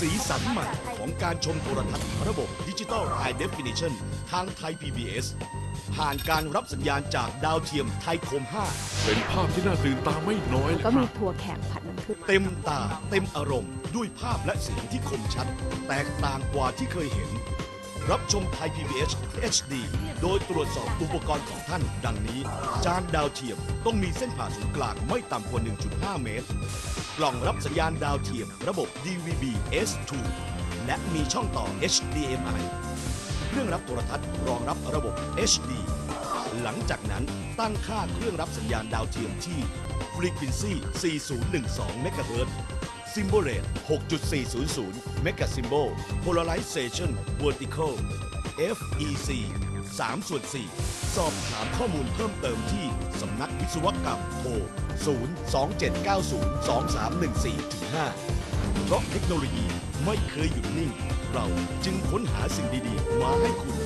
สีสันใหม่ของการชมโทรทัศน์ระบบดิจิตอล High Definition ทางไทย PBS ผ่านการรับสัญญาณจากดาวเทียมไทยคม เป็นภาพที่น่าตื่นตาไม่น้อยเลยก็คมีรับถั่วแขกผัดน้ำผึ้ง5 เต็มตาเต็มอารมณ์ ด้วยภาพและเสียงที่คมชัด แตกต่างกว่าที่เคยเห็น รับชมไทย PBS HD โดยตรวจสอบอุปกรณ์ของท่าน ดังนี้ จานดาวเทียมต้องมีเส้นผ่าศูนย์กลางไม่ต่ำกว่า 1.5 เมตร กล่องรับสัญญาณดาวเทียมระบบ DVB S2 และมีช่องต่อ HDMI เครื่องรับโทรทัศน์รองรับระบบ HD หลังจากนั้นตั้งค่าเครื่องรับสัญญาณดาวเทียมที่ Frequency 4012 MHz Symbol Rate 6.400 Mega Symbol Polarization Vertical FEC 3ส่วน4สอบถามข้อมูลเพิ่มเติมที่สำนักวิศวกรรมโทร 027902314-5 เพราะเทคโนโลยีไม่เคยหยุดนิ่ง เราจึงค้นหาสิ่งดี ๆ มาให้คุณ